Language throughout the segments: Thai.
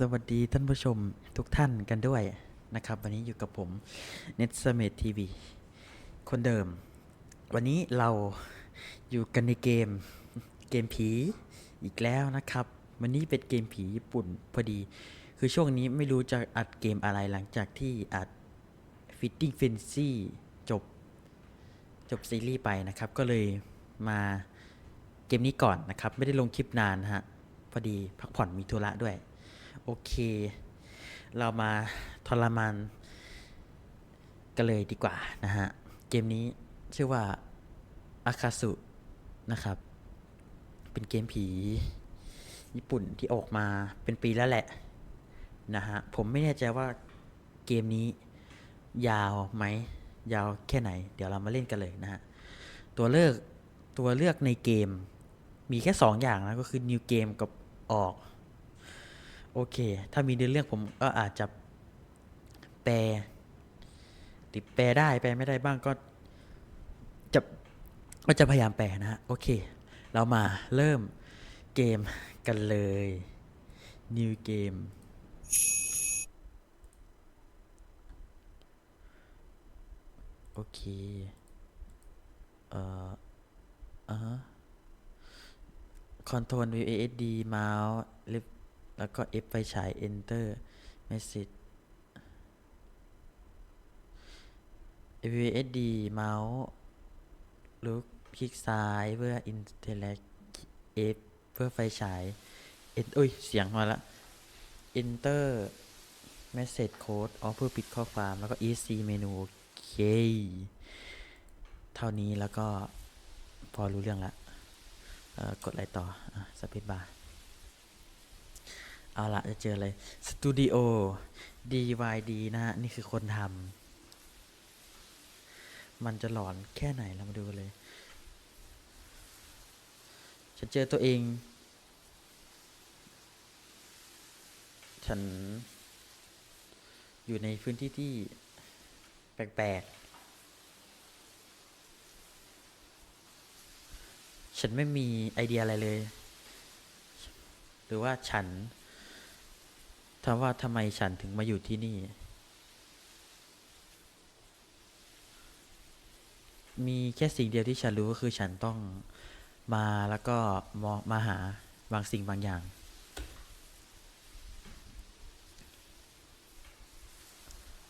สวัสดีท่านผู้ชมทุกท่านกันด้วยนะครับ วันนี้อยู่กับผม n e t s m a t TV คนเดิม วันนี้เราอยู่กันในเกมเกมผีอีกแล้วนะครับ วันนี้เป็นเกมผีญี่ปุ่นพอดี คือช่วงนี้ไม่รู้จะอัดเกมอะไรหลังจากที่อัด Fitting Fancy จบจบซีรีส์ไปนะครับ ก็เลยมาเกมนี้ก่อนนะครับ ไม่ได้ลงคลิปนานฮะพอดีพักผ่อนมีธุระด้วย โอเค เรามาทรมานกันเลยดีกว่านะฮะ เกมนี้ชื่อว่าอาคาสุนะครับ เป็นเกมผี ญี่ปุ่นที่ออกมาเป็นปีแล้วแหละ นะฮะ ผมไม่แน่ใจว่าเกมนี้ยาวไหม ยาวแค่ไหน เดี๋ยวเรามาเล่นกันเลยนะฮะ ตัวเลือกตัวเลือกในเกมมีแค่ 2 อย่างนะ ก็คือ new game กับออก โอเค ถ้ามีเนื้อเรื่องผมก็อาจจะแปลหรือแปลได้แปลไม่ได้บ้างก็จะก็จะพยายามแปลนะฮะ โอเค เรามาเริ่มเกมกันเลย new game โอเค เอ่ออ่าฮะ Control VASD เมาส์ลิฟ แล้วก็ F ไฟฉาย Enter Message VSD เมาส์ลุกคลิกซ้ายเพื่อ Interact F เพื่อไฟฉาย Ent อุ้ย เสียงมาละ Enter Message Code อ๋อเพื่อปิดข้อความแล้วก็ ESC เมนูโอเค เท่านี้แล้วก็พอรู้เรื่องละกดอะไรต่ออสเปซบาร์ เอาละจะเจอเลยสตูดิโอ DYD นะฮะ นี่คือคนทำมันจะหลอนแค่ไหนเรามาดูกันเลย ฉันเจอตัวเอง ฉัน อยู่ในพื้นที่ที่ แปลกๆ ฉันไม่มีไอเดียอะไรเลย หรือว่าฉัน ถามว่าทำไมฉันถึงมาอยู่ที่นี่ มีแค่สิ่งเดียวที่ฉันรู้ก็คือฉันต้องมาแล้วก็มองมาหาบางสิ่งบางอย่าง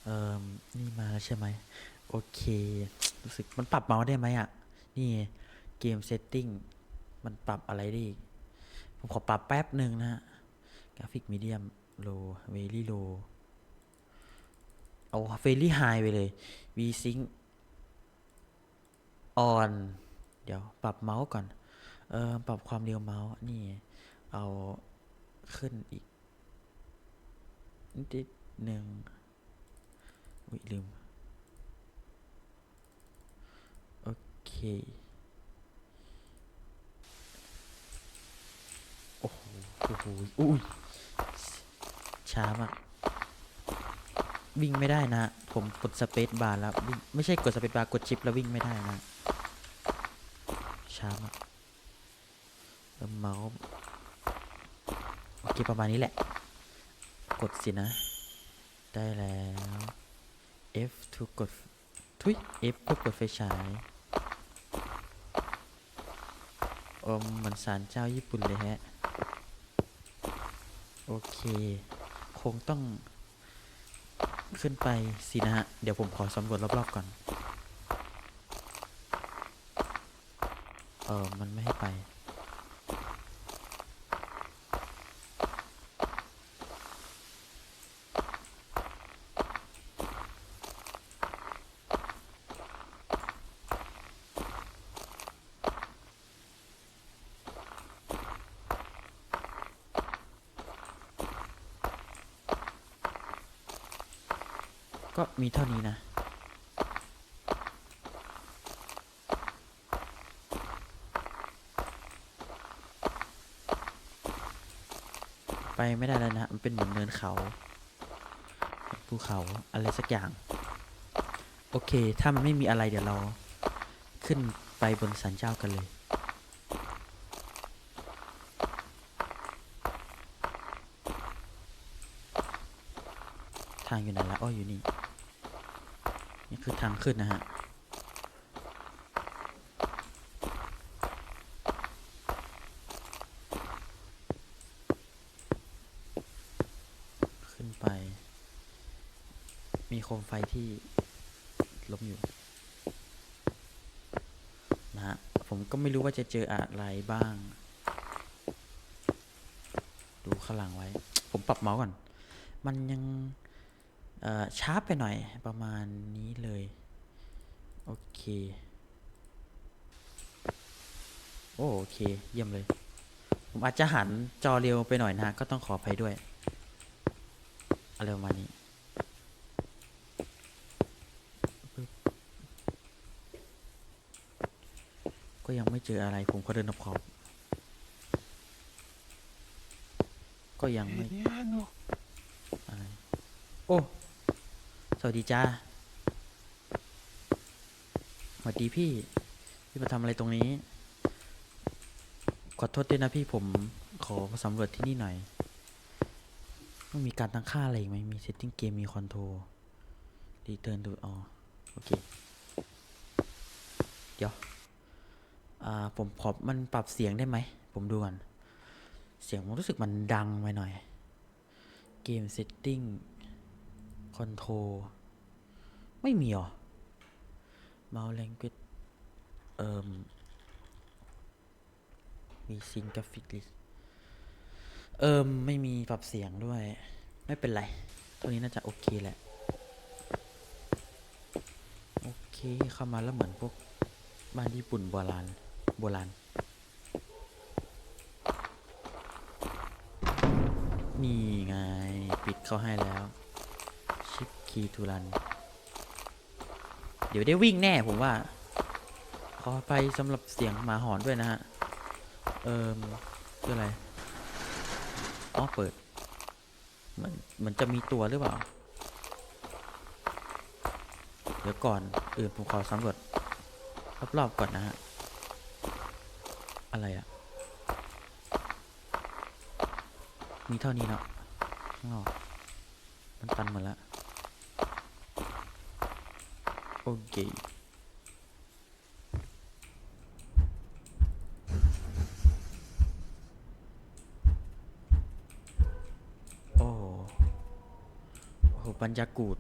เอ่อ นี่มาแล้วใช่ไหม โอเค รู้สึกมันปรับเมาส์ได้ไหมอะ นี่เกมเซตติ้ง มันปรับอะไรได้อีผมขอปรับแป๊บหนึ่งนะฮะกราฟิกมีเดียม โลเวลี่โลเอาเฟลี่ไฮไปเลยวีซิงออนเดี๋ยวปรับเมาส์ก่อน เออปรับความเร็วเมาส์ นี่ เอาขึ้นอีก นิดหนึ่งอุ้ยลืม โอเคโอ้โหโอ้โหอุ้ย ช้ามากวิ่งไม่ได้นะ ผมกดสเปซบาร์แล้วไม่ใช่กดสเปซบาร์กดชิปแล้ววิ่งไม่ได้นะช้ามากเอิ่มเมาส์โอเคประมาณนี้แหละ กดสินะ ได้แล้ว F to กดทุย F เพื่อกดไฟฉายอมเหมันสารเจ้าญี่ปุ่นเลยฮะ โอเค คงต้องขึ้นไปสินะฮะ เดี๋ยวผมขอสำรวจรอบๆก่อน เออมันไม่ให้ไป ไม่ได้แล้วนะ มันเป็นเหมือนเนินเขาภูเขาอะไรสักอย่าง โอเค ถ้ามันไม่มีอะไรเดี๋ยวเรา ขึ้นไปบนสันเจ้ากันเลย ทางอยู่ไหนละอ้ออยู่นี่ นี่คือทางขึ้นนะฮะ มไฟที่ล้มอยู่นะฮะผมก็ไม่รู้ว่าจะเจออะไรบ้าง ดูข้างหลังไว้ ผมปรับเมาส์ก่อน มันยังช้าไปหน่อยประมาณนี้เลย โอเค โอโอเค เยี่ยมเลย ผมอาจจะหันจอเร็วไปหน่อยนะก็ต้องขออภัยด้วย อะไรประมาณนี้ปึ๊บ ก็ยังไม่เจออะไร ผมก็เดินขอบๆก็ยังไม่ Eliano. อะไร โอ้ สวัสดีจ้า สวัสดีพี่ พี่มาทำอะไรตรงนี้ ขอโทษด้วยนะพี่ผมขอมาสำรวจที่นี่หน่อยมันมีการตั้งค่าอะไรอีกไหมมี setting game มี control return to อ๋อ โอเค เดี๋ยว อ่าผมขอมันปรับเสียงได้ไหม ผมดูก่อน เสียงผมรู้สึกมันดังไปหน่อย เกม setting control ไม่มีหรอ mouse language เอ่มมีซิงกราฟิกลิสเอิมไม่มีปรับเสียงด้วย ไม่เป็นไรตัวนี้น่าจะโอเคแหละ โอเคเข้ามาแล้วเหมือนพวกบ้านญี่ปุ่นโบราณ โบราณ นี่ไง ปิดเข้าให้แล้ว ชิปคีทูรัน เดี๋ยวได้วิ่งแน่ผมว่า ขอไปสำหรับเสียงหมาหอนด้วยนะฮะ เอิมคืออะไร อ๋อ เปิดเหมือนเหมือนจะมีตัวหรือเปล่า เดี๋ยวก่อนอื่นผมขอสำรวจรอบๆก่อนนะฮะ อะไรอะมีเท่านี้เนาะข้างนอกมันตันหมดแล้วโอเคโอ้โหโอ้โหบรรยากูด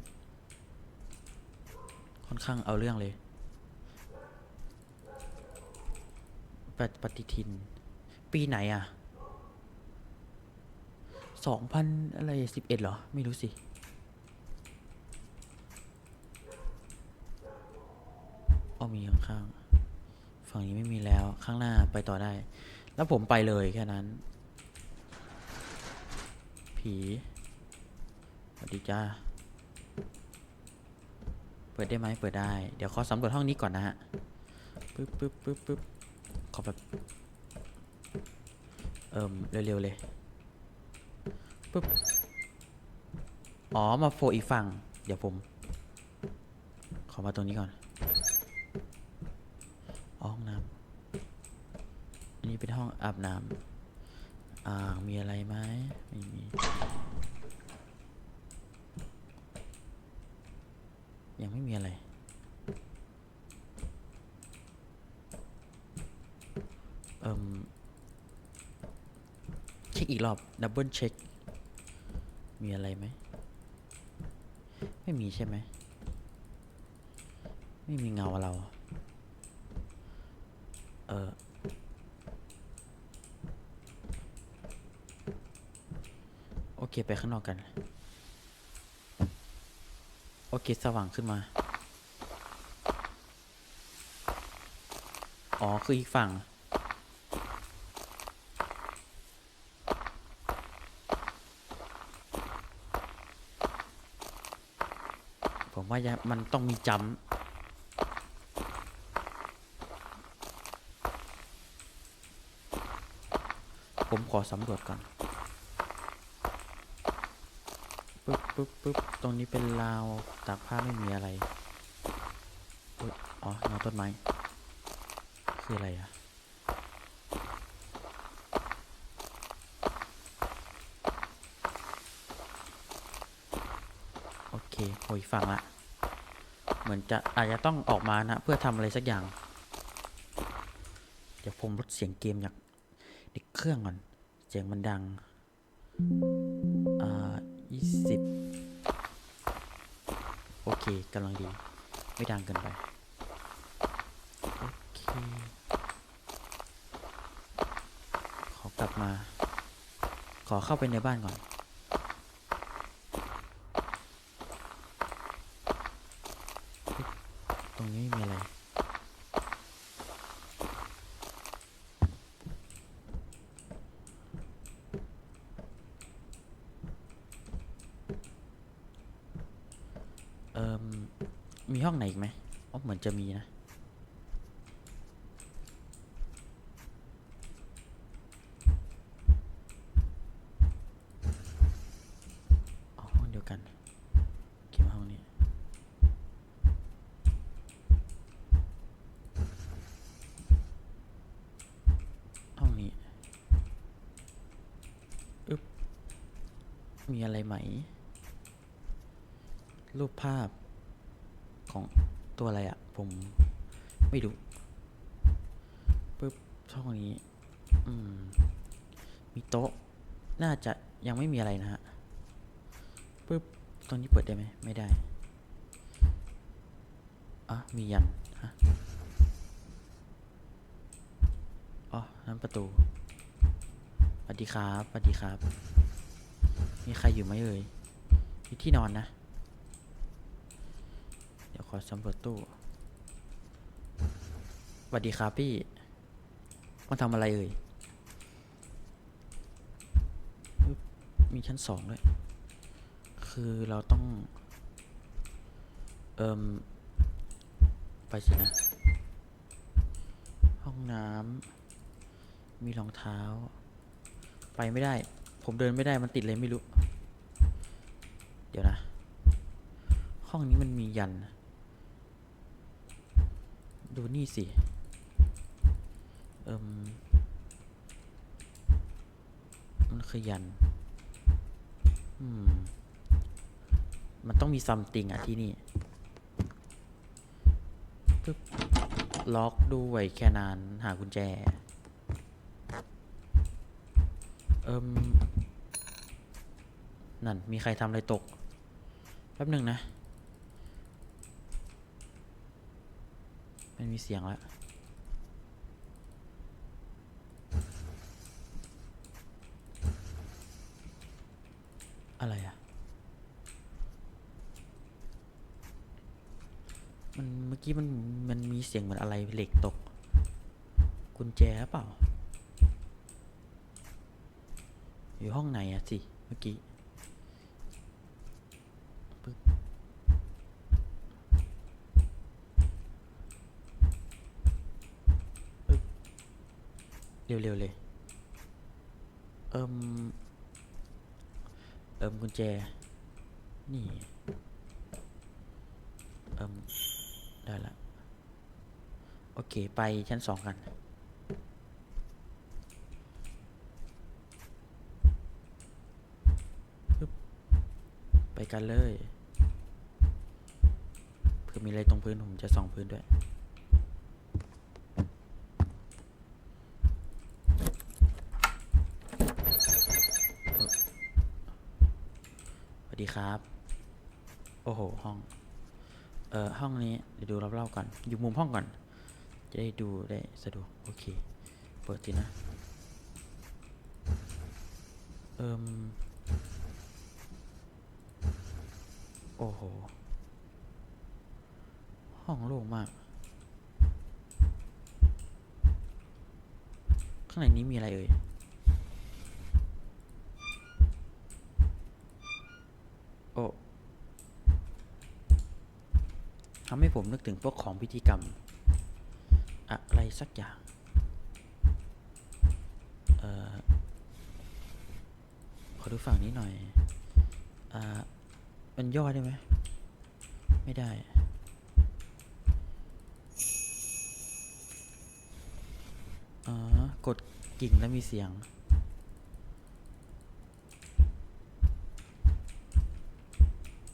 ค่อนข้างเอาเรื่องเลย ปฏิปฏิทิน ปีไหนอะสองพันอะไรสิบเอ็ดเหรอ ไม่รู้สิอ้อมีข้างๆฝั่งนี้ไม่มีแล้วข้างหน้าไปต่อได้ แล้วผมไปเลยแค่นั้น ผีสวัสดีจ้าเปิดได้ไหมเปิดได้ เดี๋ยวขอสำรวจห้องนี้ก่อนนะฮะปึ๊บปึ๊บปึ๊บปึ๊บ ขอแบบ เอิ่มเร็วๆเลยปึ๊บ อ๋อ มาโฟอีกฝั่ง เดี๋ยวผม ขอมาตรงนี้ก่อนอ๋อห้องน้ำอันนี้เป็นห้องอาบน้ำอ่า มีอะไรไหมไม่มียังไม่มีอะไร เอิ่มเช็คอีกรอบ ดับเบิลเช็ค มีอะไรไหม ไม่มีใช่ไหม ไม่มีเงาเรา เออโอเค ไปข้างนอกกัน โอเค สว่างขึ้นมา อ๋อ คืออีกฝั่ง ผมว่ามันต้องมีจัมป์ผมขอสำรวจก่อนปึ๊บปึ๊บปึ๊บตรงนี้เป็นราวตากผ้าไม่มีอะไรอุ๊ยอ๋อเงาต้นไม้ คืออะไรอะโอ้ยฟังละ เหมือนจะอาจจะต้องออกมานะ เพื่อทำอะไรสักอย่าง เดี๋ยวผมลดเสียงเกมจากในเครื่องก่อน เสียงมันดัง อ่ายี่สิบโอเคกำลังดี ไม่ดังเกินไป โอเค ขอกลับมา ขอเข้าไปในบ้านก่อน รงนี้มีอะไร เอ่อ มีห้องไหนอีกไหมอ๋อเหมือนจะมีนะ อ๋อห้องเดียวกันเก็บห้องนี้ ห้องนี้อึ๊บ มีอะไรไหม รูปภาพของตัวอะไรอะผมไม่ดูปึ๊บช่องนี้ อืม มีโต๊ะ น่าจะยังไม่มีอะไรนะฮะปึ๊บตรงนี้เปิดได้ไหมไม่ได้อะมียันฮะอ๋อนั่นประตูสวัสดีครับสวัสดีครับ มีใครอยู่ไหมเอ่ยมีที่นอนนะ เดี๋ยวขอสำรวจตู้สวัสดีครับพี่มาทำอะไรเอ่ย มีชั้นสองด้วย คือเราต้อง เอิมไปสินะ ห้องน้ำมีรองเท้า ไปไม่ได้ ผมเดินไม่ได้มันติดเลยไม่รู้ เดี๋ยวนะ ห้องนี้มันมียัน ดูนี่สิ เอิมมันคือยัน อืม มันต้องมีซัมติงอะที่นี่ปึ๊บล็อกด้วยแค่นานหากุญแจ เอิม นั่น มีใครทำอะไรตก แป๊บหนึ่งนะ มันมีเสียงแล้วอะไรอะมันเมื่อกี้มันมันมีเสียงเหมือนอะไรเหล็กตก กุญแจหรือเปล่า อยู่ห้องไหนอะสิ เมื่อกี้ ปึ๊บปึ๊บเร็วๆเลย เอิมเอิมกุญแจ นี่ เอิมได้ละ โอเค ไปชั้นสองกัน กันเลยเผื่อมีอะไรตรงพื้นผมจะส่องพื้นด้วย สวัสดีครับ โอ้โห ห้อง เอ่อ ห้องนี้ เดี๋ยวดูรอบๆก่อน อยู่มุมห้องก่อน จะได้ดูได้สะดวก โอเค เปิดสินะ เอิม โอ้โห ห้องโล่งมาก ข้างในนี้มีอะไรเอ่ยโอ้ทำให้ผมนึกถึงพวกของพิธีกรรม อะไรสักอย่างเอ่อขอดูฝั่งนี้หน่อย อ่า มันย่อได้ไหม ไม่ได้ อ๋อ กดกิ่งแล้วมีเสียง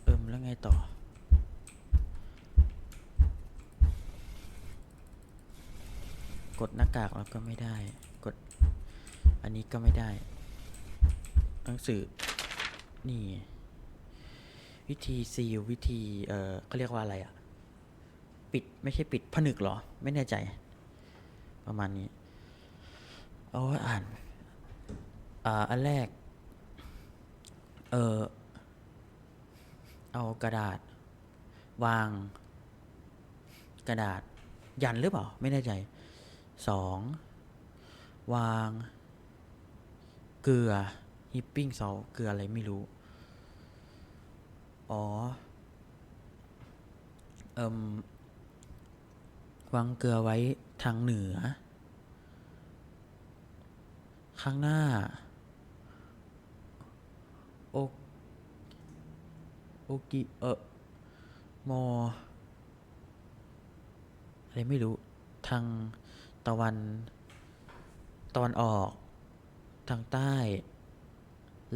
เอิมแล้วไงไงต่อกดหน้ากากแล้วก็ไม่ได้ กด อันนี้ก็ไม่ได้ หนังสือ นี่ วิธีซีลวิธีเอ่อเขาเรียกว่าอะไรอะปิดไม่ใช่ปิดผนึกเหรอ ไม่แน่ใจ ประมาณนี้เอาอ่านอ่าอันแรก เออเอากระดาษ วาง กระดาษ ยันหรือเปล่า ไม่แน่ใจสองวาง เกลือฮิปปิ้งซอลเกลืออะไรไม่รู้ อ๋อ เอิมวางเกลือไว้ทางเหนือ ข้างหน้า โอโอกิเออมอ อะไรไม่รู้ ทางตะวัน ตะวันออก ทางใต้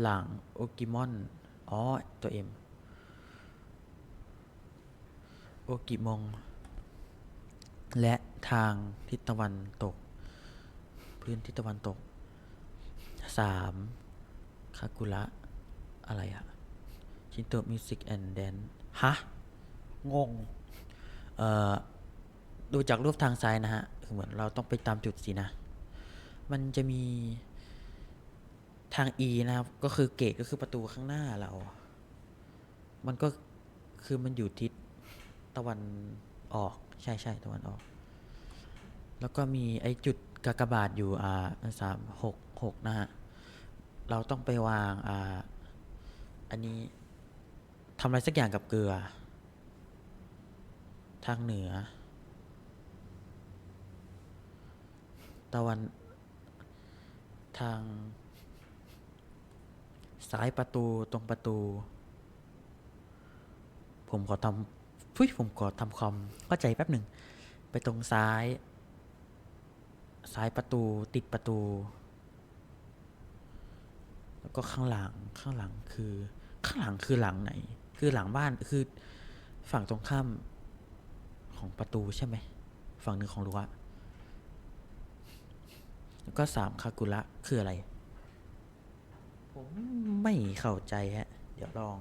หลัง โอกิมอน อ๋อ ตัวเอ็ม โอ กิมง และทางทิศตะวันตก พื้นทิศตะวันตกสามคากุระ อะไรอะชินโตมิวสิกแอนด์แดนฮะ งง เอ่อ ดูจากรูปทางซ้ายนะฮะ คือเหมือนเราต้องไปตามจุดสินะ มันจะมีทาง E นะครับ ก็คือเกตก็คือประตูข้างหน้าเรา มันก็คือมันอยู่ทิศ ตะวันออก ใช่ใช่ตะวันออก แล้วก็มีไอ้จุดกากบาทอยู่อ่าสามหกหกนะฮะ เราต้องไปวางอ่าอันนี้ทำอะไรสักอย่างกับเกลือ ทางเหนือ ตะวัน ทาง ซ้ายประตูตรงประตู ผมขอทำ พุ้ยผมขอทำความเข้าใจแป๊บหนึ่ง ไปตรงซ้าย ซ้ายประตูติดประตู แล้วก็ข้างหลังข้างหลังคือ ข้างหลังคือหลังไหน คือหลังบ้านคือฝั่งตรงข้ามของประตูใช่ไหมฝั่งหนึ่งของรั้วแล้วก็สามคากุระคืออะไร ผมไม่เข้าใจฮะ เดี๋ยวลอง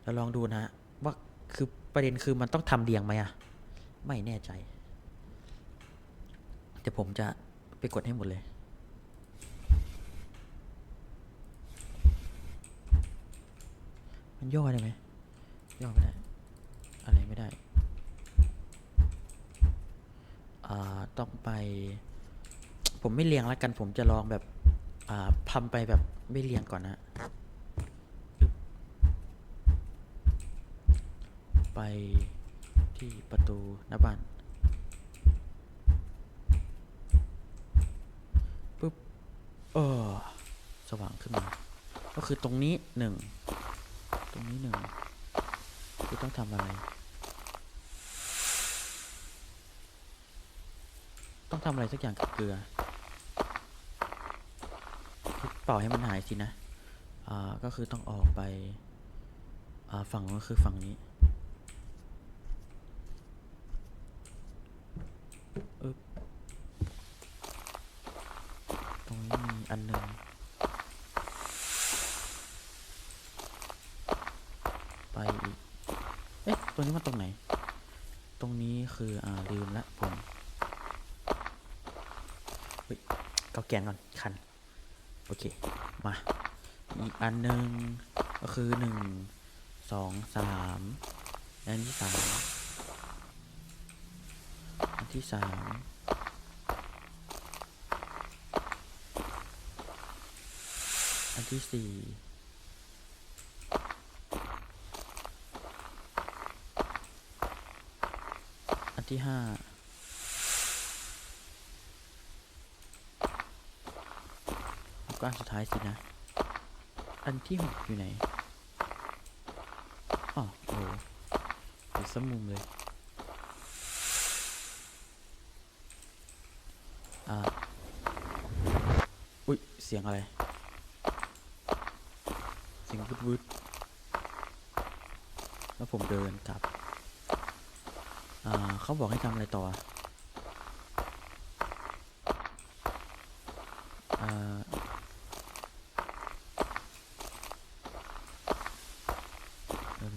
เดี๋ยวลองดูนะฮะว่า คือประเด็นคือมันต้องทำเรียงไหมอะไม่แน่ใจเดี๋ยวผมจะไปกดให้หมดเลย มันย่อได้ไหมย่อไม่ได้ อะไรไม่ได้ อ่า ต้องไป ผมไม่เรียงแล้วกัน ผมจะลองแบบ อ่าทำไปแบบไม่เรียงก่อนนะอึ๊บ ไปที่ประตูหน้าบ้านปุ๊บเออสว่างขึ้นมา ก็คือตรงนี้หนึ่งตรงนี้หนึ่งคือต้องทำอะไร ต้องทำอะไรสักอย่างกับเกลือเป่าให้มันหายสินะ อ่า ก็คือต้องออกไป อ่า ฝั่งก็คือฝั่งนี้ แกนก่อนคัน โอเค มา อีกอันหนึ่งก็คือหนึ่งสองสามอันที่สามอันที่สามอันที่สี่อันที่ห้า แล้ว ก็อันสุดท้ายสินะ อันที่หกอยู่ไหนอ๋อโอ้อยู่สมุมเลย อ่า อุ๊ยเสียงอะไร เสียงวืดวืดแล้วผมเดินกลับ อ่า เขาบอกให้ทำอะไรต่อ อ่าเอิ่ม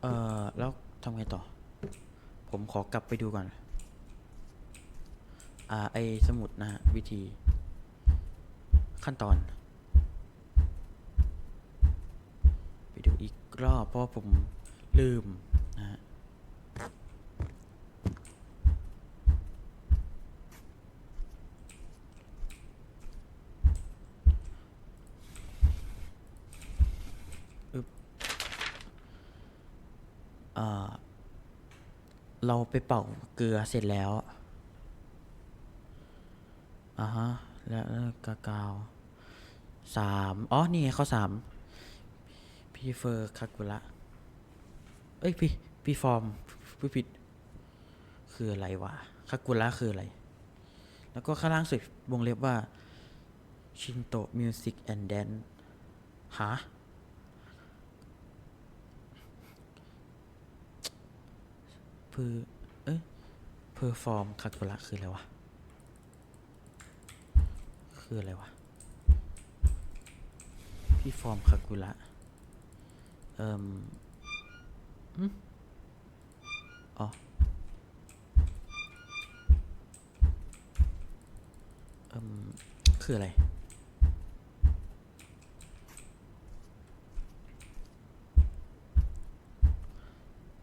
เอ่อ แล้วทำไงต่อ ผมขอ กลับไปดูก่อน อ่า ไอสมุดนะฮะ วิธี ขั้นตอน ไปดูอีกรอบ เพราะผมลืมนะฮะอึบอ่า เราไปเป่าเกลือเสร็จแล้วอ่าฮะแล้วแล้วกากาวสามอ๋อ นี่ไงข้อสามพีเฟอร์คากุระเอ้ยพี่พี่ฟอร์มพี่ผิด คืออะไรวะคากุระคืออะไร แล้วก็ข้างล่างสุดวงเล็บว่าชินโตมิวสิกแอนด์แดนฮะ เพอเอ้ยเพอร์ฟอร์มคากุระคืออะไรวะ คืออะไรวะ พี่ฟอร์มคากุระ เอ่มอืมอ๋อ เอ่มคืออะไร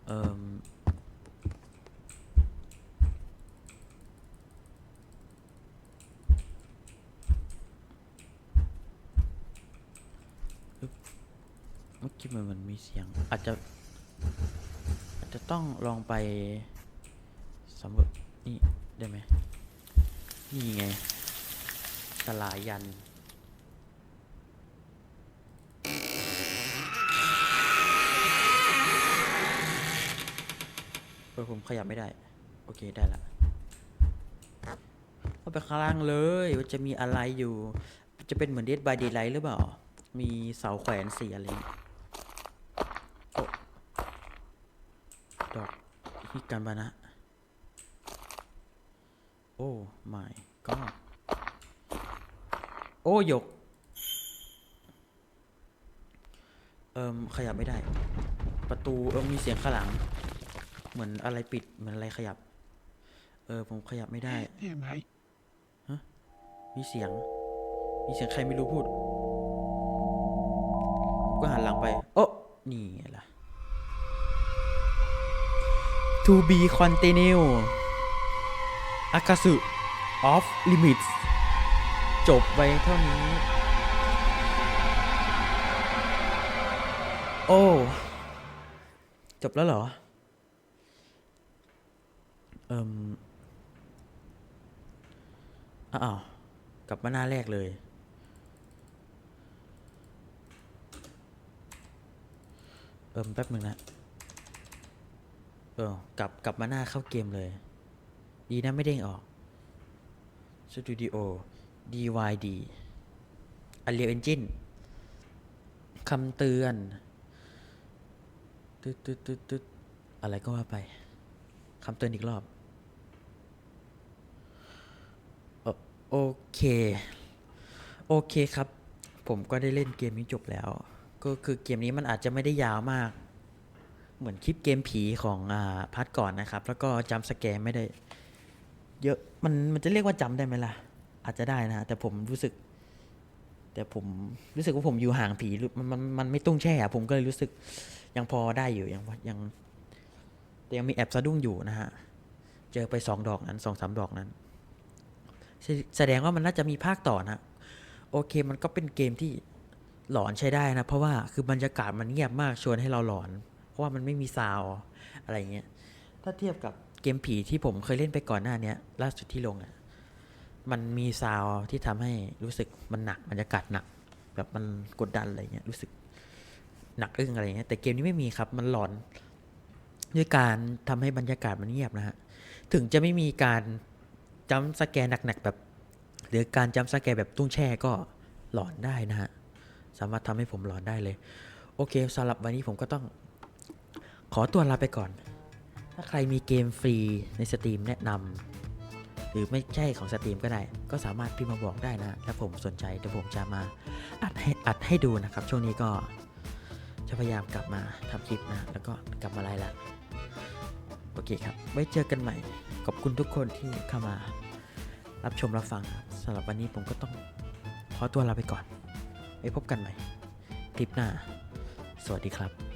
เอ่ม เมื่อกี้มันมันมีเสียง อาจจะ อาจจะต้องลองไปสำรวจนี่ ได้ไหมนี่ไงสลายยันเออผมขยับไม่ได้ โอเคได้ละเข้าไปข้างล่างเลยว่าจะมีอะไรอยู่ จะเป็นเหมือนเดดบายเดย์ไลท์หรือเปล่า มีเสาแขวนสีอะไรอย่างงี้โอ้ ดอกฮิกันบานะ โอ้ my god โอ้หยก เอิมขยับไม่ได้ ประตูเอิมมีเสียงข้างหลัง เหมือนอะไรปิด เหมือนอะไรขยับ เออ ผมขยับไม่ได้เนี่ยไหมมีเสียง มีเสียงใครไม่รู้พูด ก็หันหลังไป โอ้นี่ไงล่ะ to be continue อากาสึ off limits จบไว้เท่านี้ โอ้ จบแล้วเหรอ เอิมอ้าว กลับมาหน้าแรกเลย เอิมแป๊บหนึ่งนะ เออกลับกลับมาหน้าเข้าเกมเลย ดีนะไม่เด้งออก Studio DYD Unreal Engine คำเตือนตึ๊ดตึ๊ดตึ๊ดตึ๊ดอะไรก็ว่าไปคำเตือนอีกรอบ โอเค โอเคครับ ผมก็ได้เล่นเกมนี้จบแล้ว ก็คือเกมนี้มันอาจจะไม่ได้ยาวมาก เหมือนคลิปเกมผีของอ่าพาร์ทก่อนนะครับ แล้วก็จำสแกมไม่ได้ เยอะมันมันจะเรียกว่าจำได้ไหมล่ะ อาจจะได้นะ แต่ผมรู้สึก แต่ผมรู้สึกว่าผมอยู่ห่างผีมันมันมันไม่ตุ้งแช่ผมก็เลยรู้สึกยังพอได้อยู่ยังยังแต่ยังมีแอบสะดุ้งอยู่นะฮะ เจอไปสองดอกนั้นสองสามดอกนั้น แสดงว่ามันน่าจะมีภาคต่อนะ โอเคมันก็เป็นเกมที่หลอนใช้ได้นะ เพราะว่าคือบรรยากาศมันเงียบมากชวนให้เราหลอน ราะว่ามันไม่มีซาวอะไรเงี้ยถ้าเทียบกับเกมผีที่ผมเคยเล่นไปก่อนหน้าเนี้ยล่าสุดที่ลงอะ่ะมันมีซาวที่ทำให้รู้สึกมันหนักบรรยากาศหนัก แบบมันกดดันอะไรเงี้ยรู้สึกหนักอึ้งอะไรเงี้ยแต่เกมนี้ไม่มีครับมันหลอนด้วยการทำให้บรรยากาศมันเงียบนะฮะถึงจะไม่มีการจำสแกนหนักๆแบบ หรือการจำสแกร์แบบตุ้งแช่ก็หลอนได้นะฮะสามารถทำให้ผมหลอนได้เลย โอเคสำหรับวันนี้ผมก็ต้อง ขอตัวลาไปก่อน ถ้าใครมีเกมฟรีในสตรีมแนะนำหรือไม่ใช่ของสตรีมก็ได้ ก็สามารถพิมพ์มาบอกได้นะถ้าผมสนใจเดี๋ยวผมจะมาอัดให้อัดให้ดูนะครับ ช่วงนี้ก็จะพยายามกลับมาทำคลิปนะ แล้วก็กลับมาไลฟ์ละโอเคครับ ไว้เจอกันใหม่ ขอบคุณทุกคนที่เข้ามา รับชมรับฟังสำหรับวันนี้ผมก็ต้องขอตัวลาไปก่อนไว้พบกันใหม่คลิปหน้า สวัสดีครับ